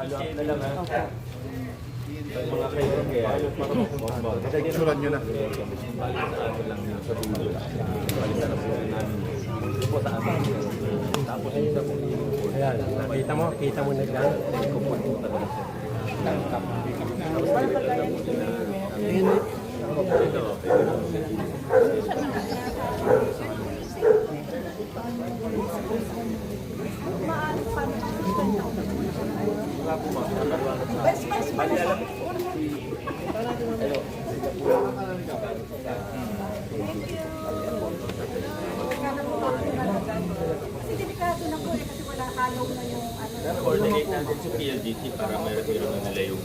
follow up na lang ha. Mga kaya. Picturean nyo na. Lang na lang. Tapos yung sa kung Ayan, nakita mo, kita mo naglaan. Kumpul po talaga coordinate natin sa PLDT para meron na nila yung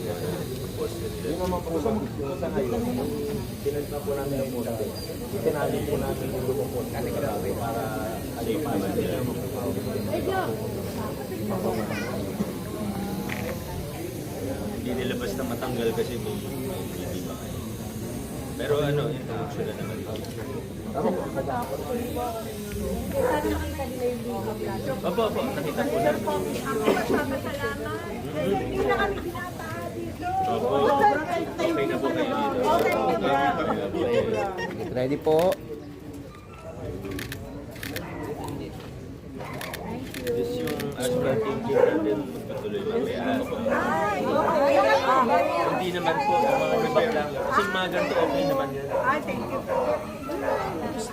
post nila. Yung naman po sa sa ngayon, pinagpa po namin yung post. Itinali po namin yung lumupot kasi grabe para safe naman nila. Hindi nila basta matanggal kasi may may hindi ba kayo. Pero ano, introduction na naman. Opo, opo, nakita po salamat. Hindi na kami binata dito. Opo, okay na po kayo dito. Okay na ba? Ready po? This yung asphalt team natin magpatuloy mamaya. Ay, okay. Hindi naman po sa mga yung mga ganito okay naman yan. Ay, thank you po.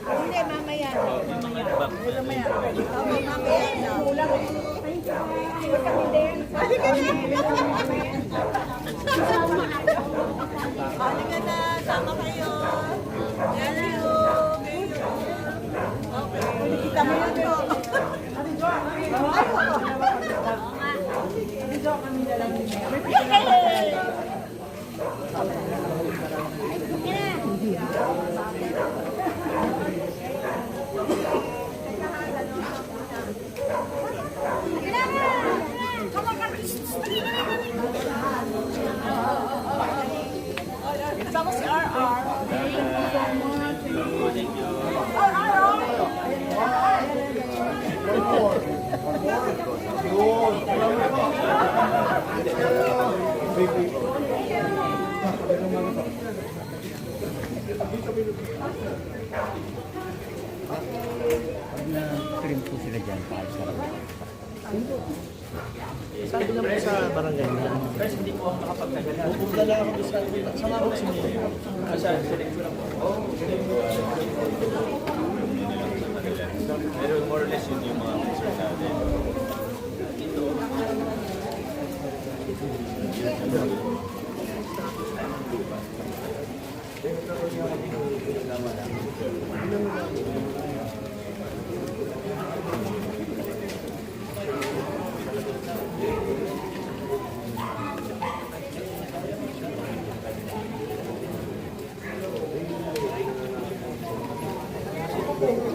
Hindi, mamaya. Yung mga Mamaya. Mamaya. Kulang eh. Thank you. Kami din. Halika na. Halika na. Sama kayo. Thank you. Okay. Kita mo yun po. Yay! Sama si RR. Thank you. Pag na-trim po sila dyan, paayos ka lang. Sabi sa barangay na. First, hindi po ako nakapagtagal. Pupunta lang ako sa sa mga box niyo. Kasi select ko lang po. Pero more or less yun yung mga concern natin. Ito.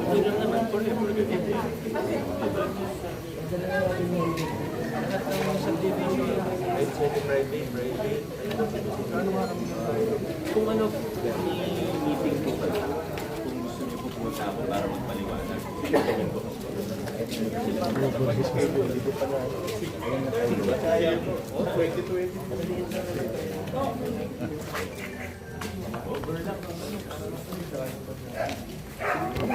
Yun lang naman. Forever ganyan eh. Diba? Private, private. Kung ano, meeting po kayo. Kung gusto niyo po pumunta ako para magpaliwanag. Ganyan po.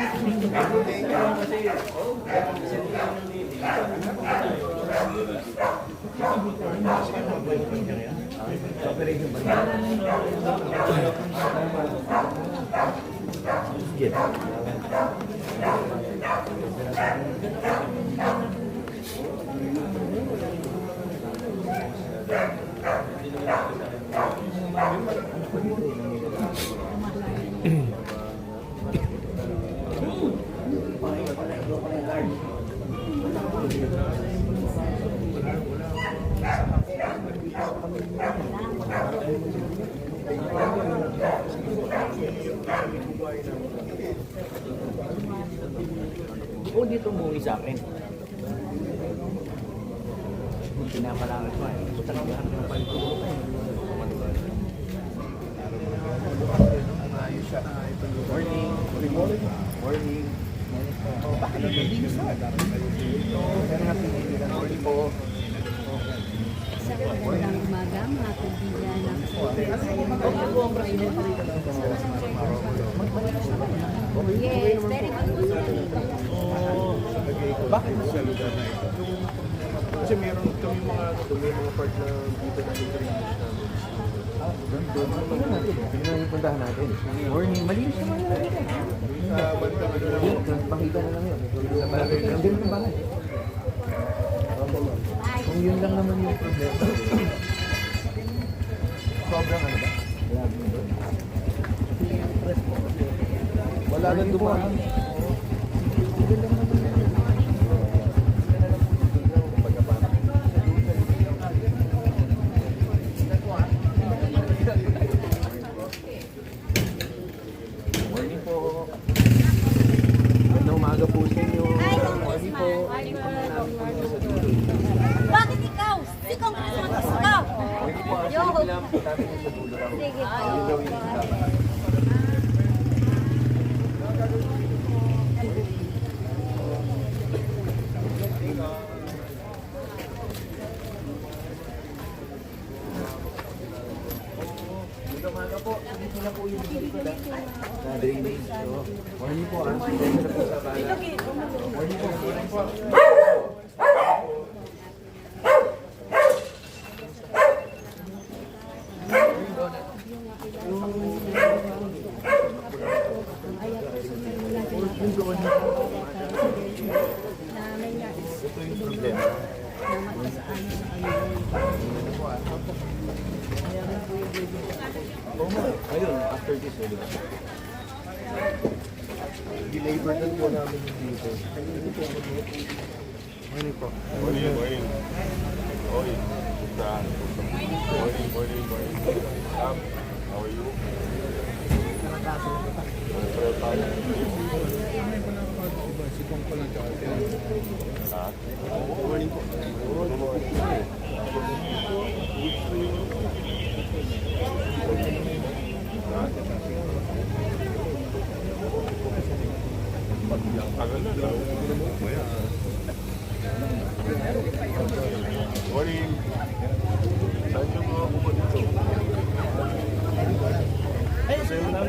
O dito umuwi sa akin. Pinapalangan ko eh. Talaga ang palito. Morning. Morning. Morning. Morning. Bakit nagbibilis na? Dapat tayo dito. Pero nga pinili na. Morning po. Sa magandang umaga, mga kaibigan ng Yes, very good. Bakit sa lugar na ito? Kasi meron kami mga ano, may mga part na dito na drainage namin. Tingnan natin. Tingnan yung puntahan natin. Morning. Malinis naman yun. Sa banda ano lang. Yung Pakita na lang yun. Nandiyan yung bahay. Kung yun lang naman yung problema. Sobrang ano ba? Wala nang dumaan. Morning po. Magandang umaga po sa inyo. Morning po. Bakit ikaw? Si Congressman ikaw. Morning po. Yo. Actually, kailangan po natin yung sa dulo lang. Sige po. Yung gawin yung dapat. Magandang umaga po. Dito na po yung likod. Na drainage. So, morning po. Morning po. Morning po. Ito yung problema. Oo nga. Ayun, after this, eh, di ba? Deliver na po namin yung dito. Morning po. Morning, morning. Oy, kumusta? Morning, morning, morning. Sam, how are you? Prayer tayo. Ha? Morning po. Ano mo? Tagal na lang. Morning. Saan yung mga pumunta dito? Well,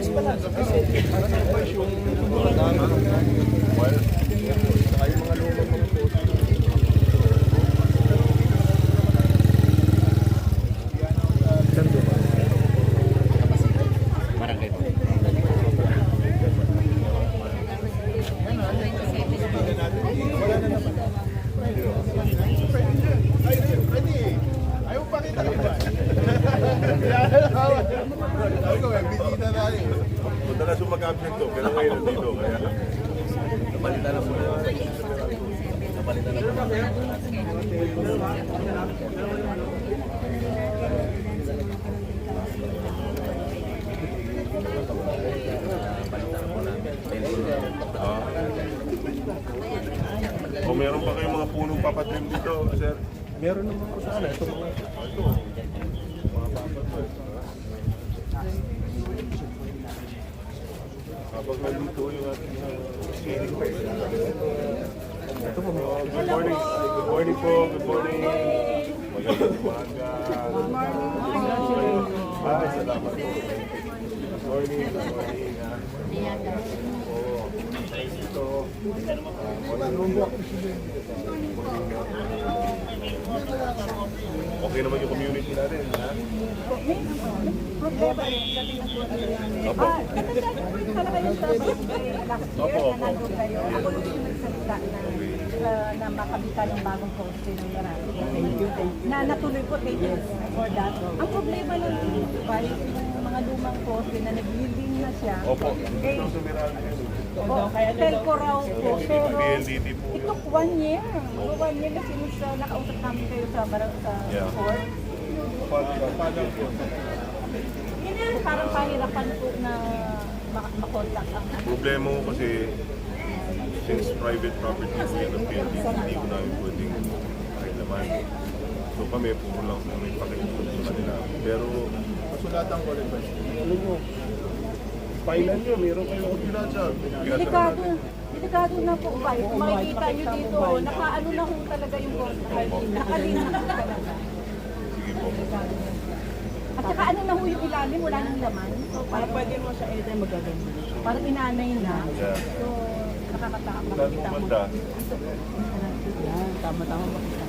Saka yung mga lumang mga post. Ay, ready. Ayaw pa kita kita. Sabi ko, may bisita tayo. madalas yung mag-absent to, pero ngayon dito. Kaya, napalitan na po. Napalitan na po. Ah. Kung meron pa kayong mga punong papatrim dito, sir. Meron naman po sana. Ito mga Ito. Mga papatrim. Habang naluto yung ating uh. Ito po, good morning. Good morning po. Good morning. Magandang umaga. Good morning. Ay, salamat po. Good morning. Good morning. Ito. ah, morning. Okay naman yung community natin, ha? Opo. Opo, opo. Ako yung nagsalita na, uh, na makabitan ng bagong poste ng marami. Na natuloy po, thank you for that. Ang problema ng vice, yung mga lumang poste na nag-building na siya. Opo. Eh, Ito sa Miranda yun. po, telco raw po. Pero it took one year. One year na sinus uh, nakausap namin kayo sa, bar- sa Yeah. court. Paano po? Yan, parang pahirapan po na mak- makontak ang. Problema ko kasi since private property po yan ng PLDT, hindi ko namin pwedeng pakilaman. So kami, puro lang kami pakiusap sa kanila. Pero Kasulatan ko rin ba? Alam mo, pailan nyo, meron kayong ordinansa. Delikado. Delikado na po ba? Kung makikita nyo dito, nakaano na ho talaga yung poste. Nakalina na po talaga. At saka ano na ho yung ilalim, wala nang laman. So, parang pwede mo siya anytime magaganda. Parang inanay na. Yeah. So, nakakatakot Saan pumunta? Yan, tama-tama makita.